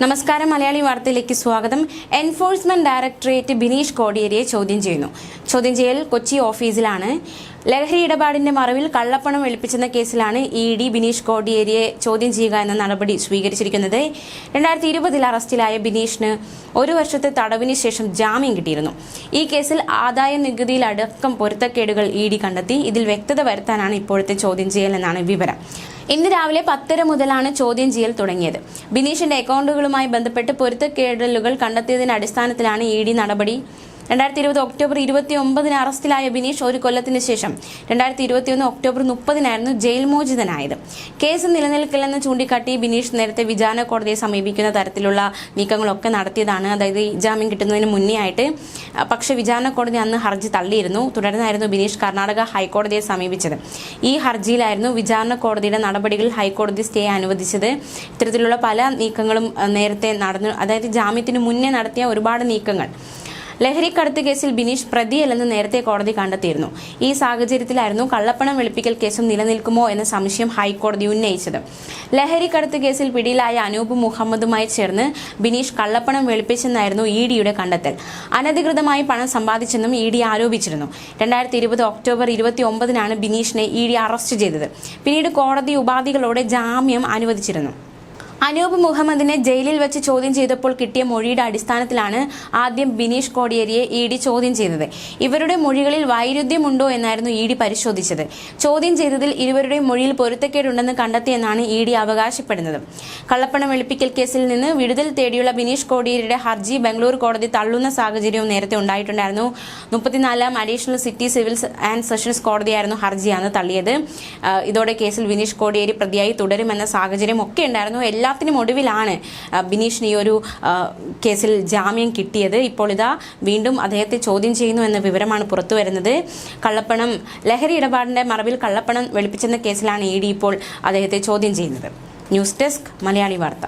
നമസ്കാരം. മലയാളി വാർത്തയിലേക്ക് സ്വാഗതം. എൻഫോഴ്സ്മെന്റ് ഡയറക്ടറേറ്റ് ബിനീഷ് കോടിയേരിയെ ചോദ്യം ചെയ്യുന്നു. ചോദ്യം ചെയ്യൽ കൊച്ചി ഓഫീസിലാണ്. ലഹരി ഇടപാടിന്റെ മറവിൽ കള്ളപ്പണം വെളുപ്പിച്ചെന്ന കേസിലാണ് ഇ ഡി ബിനീഷ് കോടിയേരിയെ ചോദ്യം ചെയ്യുക എന്ന നടപടി സ്വീകരിച്ചിരിക്കുന്നത്. രണ്ടായിരത്തി ഇരുപതിൽ അറസ്റ്റിലായ ബിനീഷിന് ഒരു വർഷത്തെ തടവിന് ശേഷം ജാമ്യം കിട്ടിയിരുന്നു. ഈ കേസിൽ ആദായ നികുതിയിൽ അടക്കം പൊരുത്തക്കേടുകൾ ഇ ഡി കണ്ടെത്തി. ഇതിൽ വ്യക്തത വരുത്താനാണ് ഇപ്പോഴത്തെ ചോദ്യം ചെയ്യൽ എന്നാണ് വിവരം. ഇന്ന് രാവിലെ പത്തര മുതലാണ് ചോദ്യം ചെയ്യൽ തുടങ്ങിയത്. ബിനീഷിന്റെ അക്കൗണ്ടുകളുമായി ബന്ധപ്പെട്ട് പൊരുത്തക്കേടലുകൾ കണ്ടെത്തിയതിന്റെ അടിസ്ഥാനത്തിലാണ് ഇ ഡി നടപടി രണ്ടായിരത്തി ഇരുപത് ഒക്ടോബർ ഇരുപത്തി ഒമ്പതിന് അറസ്റ്റിലായ ബിനീഷ് ഒരു കൊല്ലത്തിന് ശേഷം രണ്ടായിരത്തി ഇരുപത്തിയൊന്ന് ഒക്ടോബർ മുപ്പതിനായിരുന്നു ജയിൽ മോചിതനായത്. കേസ് നിലനിൽക്കില്ലെന്ന് ചൂണ്ടിക്കാട്ടി ബിനീഷ് നേരത്തെ വിചാരണ കോടതിയെ സമീപിക്കുന്ന തരത്തിലുള്ള നീക്കങ്ങളൊക്കെ നടത്തിയതാണ്. അതായത് ജാമ്യം കിട്ടുന്നതിന് മുന്നേ ആയിട്ട് പക്ഷെ വിചാരണ കോടതി അന്ന് ഹർജി തള്ളിയിരുന്നു. തുടർന്നായിരുന്നു ബിനീഷ് കർണാടക ഹൈക്കോടതിയെ സമീപിച്ചത്. ഈ ഹർജിയിലായിരുന്നു വിചാരണ കോടതിയുടെ നടപടികൾ ഹൈക്കോടതി സ്റ്റേ അനുവദിച്ചത്. ഇത്തരത്തിലുള്ള പല നീക്കങ്ങളും നേരത്തെ നടന്നു അതായത് ജാമ്യത്തിന് മുന്നേ നടത്തിയ ഒരുപാട് നീക്കങ്ങൾ. ലഹരിക്കടത്ത് കേസിൽ ബിനീഷ് പ്രതിയല്ലെന്ന് നേരത്തെ കോടതി കണ്ടെത്തിയിരുന്നു. ഈ സാഹചര്യത്തിലായിരുന്നു കള്ളപ്പണം വെളുപ്പിക്കൽ കേസും നിലനിൽക്കുമോ എന്ന സംശയം ഹൈക്കോടതി ഉന്നയിച്ചത്. ലഹരിക്കടത്ത് കേസിൽ പിടിയിലായ അനൂപ് മുഹമ്മദുമായി ചേർന്ന് ബിനീഷ് കള്ളപ്പണം വെളുപ്പിച്ചെന്നായിരുന്നു ഇ ഡിയുടെ കണ്ടെത്തൽ. അനധികൃതമായി പണം സമ്പാദിച്ചെന്നും ഇ ഡി ആരോപിച്ചിരുന്നു. രണ്ടായിരത്തി ഇരുപത് ഒക്ടോബർ ഇരുപത്തി ഒമ്പതിനാണ് ബിനീഷിനെ ഇ ഡി അറസ്റ്റ് ചെയ്തത്. പിന്നീട് കോടതി ഉപാധികളോടെ ജാമ്യം അനുവദിച്ചിരുന്നു. അനൂപ് മുഹമ്മദിനെ ജയിലിൽ വെച്ച് ചോദ്യം ചെയ്തപ്പോൾ കിട്ടിയ മൊഴിയുടെ അടിസ്ഥാനത്തിലാണ് ആദ്യം ബിനീഷ് കോടിയേരിയെ ഇ ഡി ചോദ്യം ചെയ്തത്. ഇവരുടെ മൊഴികളിൽ വൈരുദ്ധ്യമുണ്ടോ എന്നായിരുന്നു ഇ ഡി പരിശോധിച്ചത്. ചോദ്യം ചെയ്തതിൽ ഇരുവരുടെയും മൊഴിയിൽ പൊരുത്തക്കേടുണ്ടെന്ന് കണ്ടെത്തിയെന്നാണ് ഇ ഡി അവകാശപ്പെടുന്നത്. കള്ളപ്പണം വെളുപ്പിക്കൽ കേസിൽ നിന്ന് വിടുതൽ തേടിയുള്ള ബിനീഷ് കോടിയേരിയുടെ ഹർജി ബംഗളൂരു കോടതി തള്ളുന്ന സാഹചര്യവും നേരത്തെ ഉണ്ടായിട്ടുണ്ടായിരുന്നു. മുപ്പത്തിനാലാം additional city civil and sessions കോടതിയായിരുന്നു ഹർജിയാണ് തള്ളിയത്. ഇതോടെ കേസിൽ ബിനീഷ് കോടിയേരി പ്രതിയായി തുടരുമെന്ന സാഹചര്യം ഒക്കെ ഉണ്ടായിരുന്നു. എല്ലാത്തിനും ഒടുവിലാണ് ബിനീഷിന് ഈ ഒരു കേസിൽ ജാമ്യം കിട്ടിയത്. ഇപ്പോൾ ഇതാ വീണ്ടും അദ്ദേഹത്തെ ചോദ്യം ചെയ്യുന്നു എന്ന വിവരമാണ് പുറത്തു വരുന്നത്. കള്ളപ്പണം ലഹരി ഇടപാടിന്റെ മറവിൽ കള്ളപ്പണം വെളുപ്പിച്ചെന്ന കേസിലാണ് ഇ ഡി ഇപ്പോൾ അദ്ദേഹത്തെ ചോദ്യം ചെയ്യുന്നത്. ന്യൂസ് ഡെസ്ക് മലയാളി വാർത്ത.